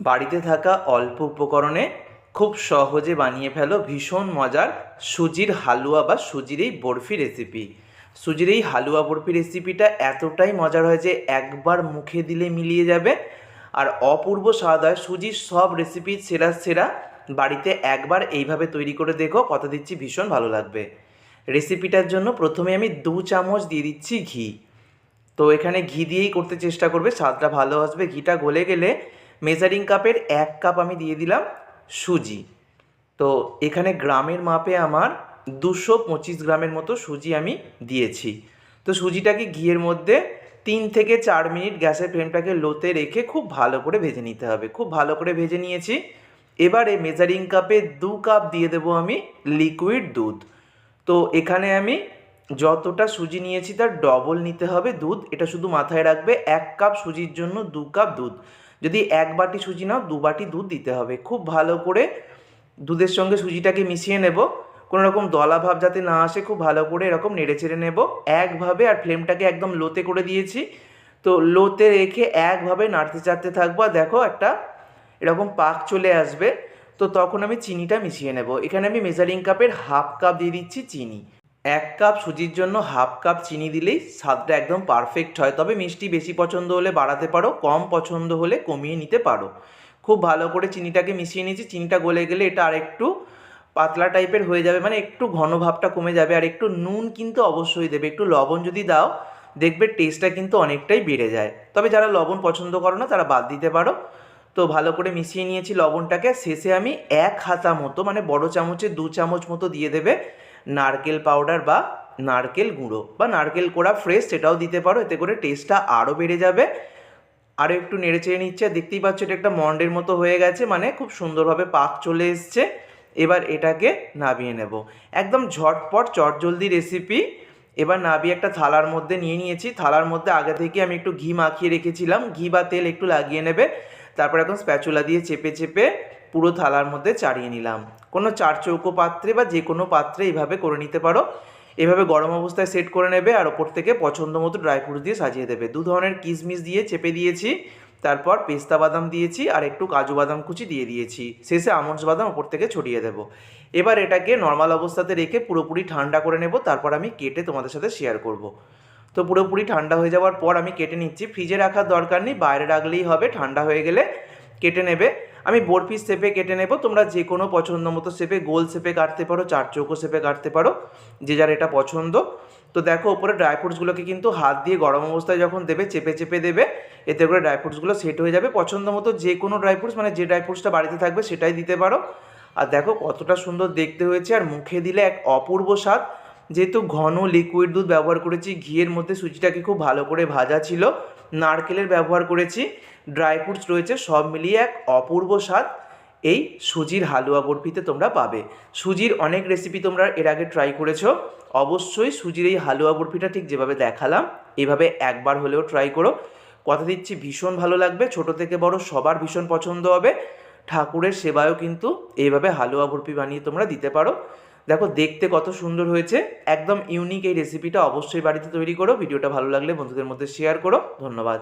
বাড়িতে থাকা অল্প উপকরণে খুব সহজে বানিয়ে ফেলো ভীষণ মজার সুজির হালুয়া বা সুজির এই বরফি রেসিপি সুজির এই হালুয়া বরফি রেসিপিটা এতটাই মজার হয় যে একবার মুখে দিলে মিলিয়ে যাবে। আর অপূর্ব স্বাদ হয় সুজির সব রেসিপি সেরা সেরা। বাড়িতে একবার এইভাবে তৈরি করে দেখো, কথা দিচ্ছি, ভীষণ ভালো লাগবে। রেসিপিটার জন্য প্রথমে আমি দু চামচ দিয়ে দিচ্ছি ঘি। তো এখানে ঘি দিয়েই করতে চেষ্টা করবে, স্বাদটা ভালো আসবে, ঘিটা গলে গেলে মেজারিং কাপের এক কাপ আমি দিয়ে দিলাম সুজি। তো এখানে গ্রামের মাপে আমার দুশো পঁচিশ গ্রামের মতো সুজি আমি দিয়েছি। তো সুজিটাকে ঘিয়ের মধ্যে তিন থেকে চার মিনিট গ্যাসের ফ্লেমটাকে লোতে রেখে খুব ভালো করে ভেজে নিতে হবে। খুব ভালো করে ভেজে নিয়েছি। এবারে মেজারিং কাপে দু কাপ দিয়ে দেবো আমি লিকুইড দুধ। তো এখানে আমি যতটা সুজি নিয়েছি তার ডবল নিতে হবে দুধ। এটা শুধু মাথায় রাখবে, এক কাপ সুজির জন্য দু কাপ দুধ। যদি এক বাটি সুজি নাও, দু বাটি দুধ দিতে হবে। খুব ভালো করে দুধের সঙ্গে সুজিটাকে মিশিয়ে নেব। কোনো রকম দলা ভাব যাতে না আসে, খুব ভালো করে এরকম নেড়ে চেড়ে নেব। একভাবে, আর ফ্লেমটাকে একদম লোতে করে দিয়েছি। তো লোতে রেখে একভাবে নাড়তে চাড়তে থাকব। আর দেখো একটা এরকম পাক চলে আসবে। তো তখন আমি চিনিটা মিশিয়ে নেব। এখানে আমি মেজারিং কাপের হাফ কাপ দিয়ে দিচ্ছি চিনি। এক কাপ সুজির জন্য হাফ কাপ চিনি দিলেই স্বাদটা একদম পারফেক্ট হয়। তবে মিষ্টি বেশি পছন্দ হলে বাড়াতে পারো, কম পছন্দ হলে কমিয়ে নিতে পারো। খুব ভালো করে চিনিটাকে মিশিয়ে নিয়েছি, চিনিটা গলে গেলে এটা আরেকটু পাতলা টাইপের হয়ে যাবে মানে একটু ঘন ভাবটা কমে যাবে। আর একটু নুন কিন্তু অবশ্যই দেবে, একটু লবণ যদি দাও, দেখবে টেস্টটা কিন্তু অনেকটাই বেড়ে যায়। তবে যারা লবণ পছন্দ করো না, তারা বাদ দিতে পারো। তো ভালো করে মিশিয়ে নিয়েছি লবণটাকে, শেষে আমি এক হাতা মতো মানে বড় চামচে দু চামচ মতো দিয়ে দেবে। নারকেল পাউডার বা নারকেল গুঁড়ো বা নারকেল কোড়া ফ্রেশ সেটাও দিতে পারো, এতে করে টেস্টটা আরও বেড়ে যাবে। আরও একটু নেড়ে চেড়ে নিচ্ছে, দেখতেই পাচ্ছ এটা একটা মন্ডের মতো হয়ে গেছে মানে খুব সুন্দরভাবে পাক চলে এসছে। এবার এটাকে নাবিয়ে নেব। একদম ঝটপট চটজলদি রেসিপি এবার নাবিয়ে একটা থালার মধ্যে নিয়ে নিয়েছি। থালার মধ্যে আগে থেকে আমি একটু ঘি মাখিয়ে রেখেছিলাম। ঘি বা তেল একটু লাগিয়ে নেবে। তারপর এখন স্প্যাচুলা দিয়ে চেপে চেপে পুরো থালার মধ্যে চাড়িয়ে নিলাম। কোনো চার চৌকো পাত্রে বা যে কোনো পাত্রে এইভাবে করে নিতে পারো। এভাবে গরম অবস্থায় সেট করে নেবে আর ওপর থেকে পছন্দ মতো ড্রাই ফ্রুট দিয়ে সাজিয়ে দেবে। দু ধরনের কিশমিশ দিয়ে চেপে দিয়েছি, তারপর পেস্তা বাদাম দিয়েছি আর একটু কাজু বাদাম কুচি দিয়ে দিয়েছি। শেষে আমন্ডস বাদাম ওপর থেকে ছড়িয়ে দেবো। এবার এটাকে নর্মাল অবস্থাতে রেখে পুরোপুরি ঠান্ডা করে নেব, তারপর আমি কেটে তোমাদের সাথে শেয়ার করব। তো পুরোপুরি ঠান্ডা হয়ে যাওয়ার পর আমি কেটে নিচ্ছি। ফ্রিজে রাখার দরকার নেই, বাইরে রাখলেই হবে, ঠান্ডা হয়ে গেলে কেটে নেবে। আমি বরফি শেপে কেটে নেব। তোমরা যে কোনো পছন্দ মতো শেপে গোল শেপে কাটতে পারো, চার চৌকো শেপে কাটতে পারো, যে যার এটা পছন্দ। তো দেখো ওপরে ড্রাই ফ্রুটসগুলোকে কিন্তু হাত দিয়ে গরম অবস্থায় যখন দেবে, চেপে চেপে দেবে, এতে করে ড্রাই ফ্রুটসগুলো সেট হয়ে যাবে। পছন্দ মতো যে কোনো ড্রাই ফ্রুটস মানে যে ড্রাই ফ্রুটসটা বাড়িতে থাকবে, সেটাই দিতে পারো। আর দেখো কতটা সুন্দর দেখতে হয়েছে, আর মুখে দিলে এক অপূর্ব স্বাদ। যেহেতু ঘন লিকুইড দুধ ব্যবহার করেছি, ঘিয়ের মধ্যে সুজিটাকে খুব ভালো করে ভাজা ছিল, নারকেলের ব্যবহার করেছি ড্রাই ফ্রুটস রয়েছে, সব মিলিয়ে এক অপূর্ব স্বাদ। এই সুজির হালুয়া বরফিতে তোমরা পাবে। সুজির অনেক রেসিপি তোমরা এর আগে ট্রাই করেছ। অবশ্যই সুজির এই হালুয়া বরফিটা ঠিক যেভাবে দেখালাম, এভাবে একবার হলেও ট্রাই করো। কথা দিচ্ছি, ভীষণ ভালো লাগবে, ছোট থেকে বড় সবার ভীষণ পছন্দ হবে। ঠাকুরের সেবায়ও কিন্তু এইভাবে হালুয়া বরফি বানিয়ে তোমরা দিতে পারো। দেখো, দেখতে কত সুন্দর হয়েছে। একদম ইউনিক এই রেসিপিটা অবশ্যই বাড়িতে তৈরি করো। ভিডিওটা ভালো লাগলে বন্ধুদের মধ্যে শেয়ার করো। ধন্যবাদ।